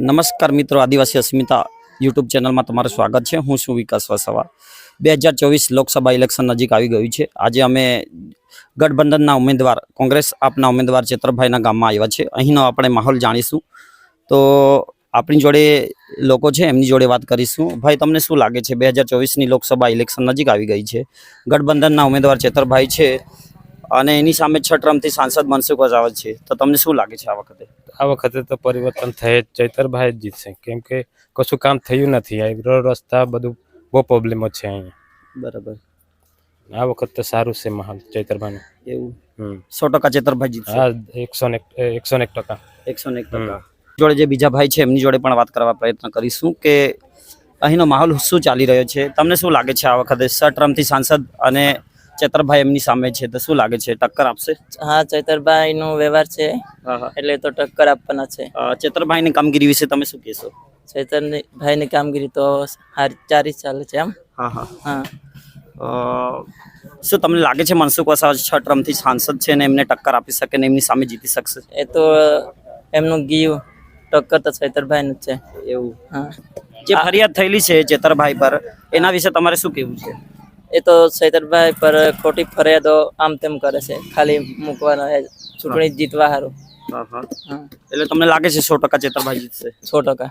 નમસ્કાર મિત્રો, આદિવાસી અસ્મિતા યુટ્યુબ ચેનલમાં તમારું સ્વાગત છે. હું છું વિકાસ વસાવા. બે હજાર ચોવીસ લોકસભા ઇલેક્શન નજીક આવી ગયું છે. આજે અમે ગઠબંધનના ઉમેદવાર, કોંગ્રેસ આપના ઉમેદવાર ચેતરભાઈના ગામમાં આવ્યા છે. અહીંનો આપણે માહોલ જાણીશું. તો આપણી જોડે લોકો છે, એમની જોડે વાત કરીશું. ભાઈ, તમને શું લાગે છે? બે હજાર ચોવીસની લોકસભા ઇલેક્શન નજીક આવી ગઈ છે. ગઠબંધનના ઉમેદવાર ચેતરભાઈ છે. અને એની સામે છ ટર્મથી સાંસદ મનસુખ વસાવત છે. તો તમને શું લાગે છે આ વખતે? આ વખતે તો પરિવર્તન થઈ જ. ચૈતરભાઈ જ જીતશે. કેમ કે કશું કામ થયું નથી. આ રસ્તા બધું બહુ પ્રોબ્લેમો છે અહીંયા. બરાબર. આ વખત તો સારું છે મહાલ ચૈતરભાઈ એવું? હમ. સો ટકા ચેતરભાઈ જીતશે? હા એકસો ને એક એકસો ને એક ટકા. એકસો ને એક ટકા. જોડે જે બીજા ભાઈ છે એમની જોડે પણ વાત કરવા પ્રયત્ન કરીશું કે અહીંનો માહોલ શું ચાલી રહ્યો છે? તમને શું લાગે છે આ વખતે? સ ટર્મથી સાંસદ અને ચેતરભાઈ એમની સામે છે તો શું લાગે છે ટક્કર આપશે? હા ચેતરભાઈ નો વ્યવહાર છે એટલે તો ટક્કર આપવાના છે. ચેતરભાઈની કામગીરી વિશે તમે શું કહેશો? ચૈતરભાઈ ની કામગીરી તો સારી ચારી ચાલે છે એમ. હા હા. હા. શું તમને લાગે છે મનસુખ વસાવા છ ટર્મથી સાંસદ છે ને એમને ટક્કર આપી શકે ને એમની સામે જીતી શકશે? એ તો એમનું ગીવ ટક્કર તો ચેતરભાઈ નું છે. એવું. હા. જે ફરિયાદ થયેલી છે ચેતરભાઈ પર એના વિશે તમારે શું કહેવું છે? એ તો સૈતરભાઈ પર ખોટી ફરિયાદો આમ તેમ કરે છે. ખાલી મૂકવાનો ચૂંટણી જીતવા સારું હા હા. હા. એટલે તમને લાગે છે સો ટકા ચેતરભાઈ જીતશે? સો ટકા.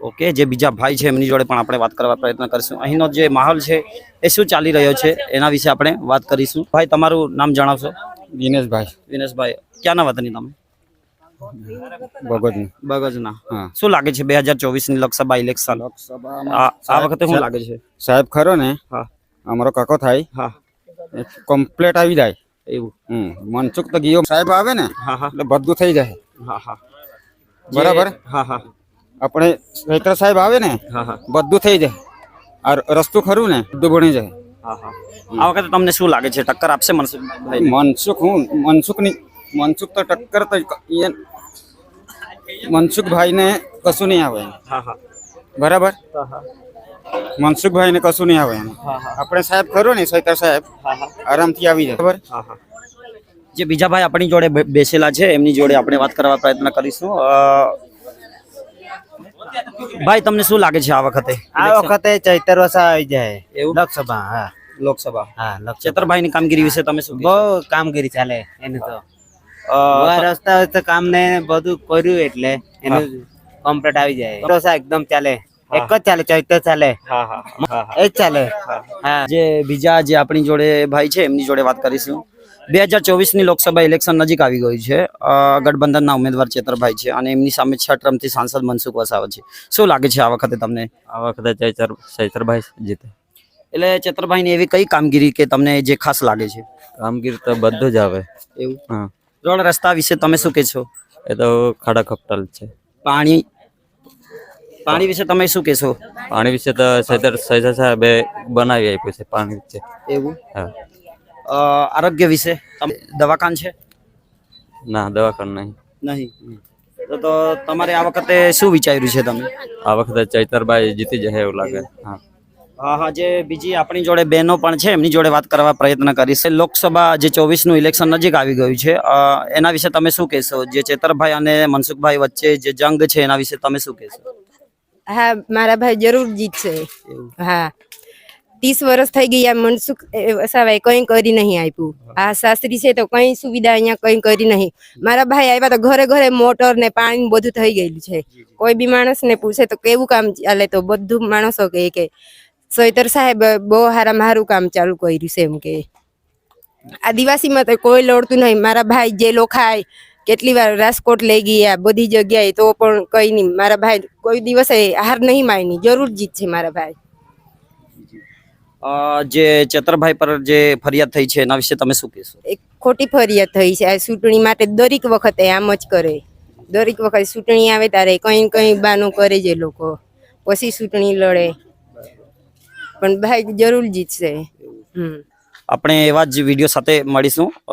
ઓકે જે બીજા ભાઈ છે એમની જોડે પણ આપણે વાત કરવા પ્રયત્ન કરીશું. અહીંનો જે માહોલ છે એ શું ચાલી રહ્યો છે? એના વિશે આપણે વાત કરીશું. ભાઈ તમારું નામ જણાવશો? દિનેશભાઈ. વિનેશભાઈ ક્યાંના વતની તમે? બગજના હા. શું લાગે છે બે હજાર ચોવીસની લોકસભા ઇલેક્શન આ આ વખતે શું લાગે છે? સાહેબ ખરો ને? હા. અમારો કાકો થાય. હા. કમ્પ્લેટ આવી જાય. એવું. હમ મનસુખ તો ગયો. સાહેબ આવે ને હા હા. એટલે બધું થઈ જાય. હા હા. બરાબર? હા હા. આપણે ચૈત્ર સાહેબ આવે ને હા હા. બધું થઈ જાય. આ રસ્તું ખરું ને બધું ભણી જાય. હા હા. આ વખતે તમને શું લાગે છે? ટક્કર આપશે મનસુખભાઈ મનસુખ હું મનસુખની મનસુખ તો ટક્કર તો એ મનસુખભાઈ ને કશું નહીં આવે. હા હા. બરાબર? હા હા. મનસુખભાઈ ને કશું નહીં આવે એમ. હા હા. આપણે સાહેબ ખરો ને ચૈત્ર સાહેબ હા હા. આરામથી આવી જાય. હા જે બીજા ભાઈ આપણી જોડે બેસેલા છે એમની જોડે આપણે વાત કરવા પ્રયત્ન કરીશું. ભાઈ તમને શું લાગે છે આ વખતે આ વખતે ચૈતર વસા આવી જાય. એવું? લોકસભા હા. લોકસભા. હા ચેતરભાઈ ની કામગીરી વિશે તમે શું બહુ કામગીરી ચાલે એને તો. રસ્તા કામ ને બધું કર્યું એટલે એનું કમ્પ્લીટ આવી જાય. એકદમ ચાલે. એક જ ચાલે ચૈતર ચાલે. એ જ ચાલે. હા જે બીજા જે આપણી જોડે ભાઈ છે એમની જોડે વાત કરીશું. બે હજાર ચોવીસની લોકસભા ઇલેક્શન નજીક આવી ગયું છે. ગઠબંધનના ઉમેદવાર ચેતરભાઈ છે અને એમની સામે છ ટર્મથી સાંસદ મનસુખ વસાવા છે. શું લાગે છે આ વખતે તમને? આ વખતે ચૈતર ચૈતરભાઈ જીતે. એટલે ચેતરભાઈની એવી કઈ કામગીરી કે તમને જે ખાસ લાગે છે? કામગીરી તો બધું જ આવે. એવું? હા. રોડ રસ્તા વિશે તમે શું કહેશો? એ તો ખાડા ખપટાલ છે. પાણી? પાણી વિશે તમે શું કહેશો? પાણી વિશે તો ચૈતર ચૈતર સાહેબે બનાવી આપ્યું છે પાણી વિશે. એવું? હા. આરોગ્ય વિશે દવાખાન છે? ના દવાખાનું નહીં. નહીં. તો તો તમારે આ વખતે શું વિચાર્યું છે તમે? આ વખતે ચૈતરભાઈ જીતી જશે એવું લાગે. હા. હા હા જે બીજી આપણી જોડે બહેનો પણ છે એમની જોડે વાત કરવા પ્રયત્ન કરીશ લોકસભા જે ચોવીસનું ઇલેક્શન નજીક આવી ગયું છે. એના વિશે તમે શું કહેશો? જે ચેતરભાઈ અને મનસુખભાઈ વચ્ચે જે જંગ છે એના વિશે તમે શું કહેશો? હા મારા ભાઈ જરૂર જીતશે હા. ત્રીસ વર્ષ થઈ ગયા મનસુખ એ વસાવાએ કઈ કરી નહીં આપ્યું. આ શાસ્ત્રી છે તો કઈ સુવિધા અહીંયા કઈ કરી નહીં. મારા ભાઈ આવ્યા તો ઘરે ઘરે મોટર ને પાણી બધું થઈ ગયેલું છે. કોઈ બી માણસ ને પૂછે તો કેવું કામ ચાલે તો બધું માણસો કહે કે સોયતર સાહેબ બહુ હારા મારું કામ ચાલુ કર્યું છે એમ કે આદિવાસીમાં તો કોઈ લડતું નહીં. મારા ભાઈ જે લોખાય કેટલી વાર રાજકોટ લઈ ગયા બધી જગ્યાએ તો પણ કઈ નહીં. મારા ભાઈ કોઈ દિવસે હાર નહીં માની જરૂર જીતશે મારા ભાઈ. અ, જે ચેતરભાઈ પર જે ફરિયાદ થઈ છે એના વિશે તમે શું કહેશો? એક ખોટી ફરિયાદ થઈ છે. આ ચૂંટણી માટે દરેક વખતે આમ જ કરે. દરેક વખતે ચૂંટણી આવે ત્યારે કંઈ કંઈ કઈ બાનું કરે છે લોકો. પછી ચૂંટણી લડે. પણ ભાઈ જરૂર જીતશે. હમ. આપણે એવા જ વીડિયો સાથે મળીશું.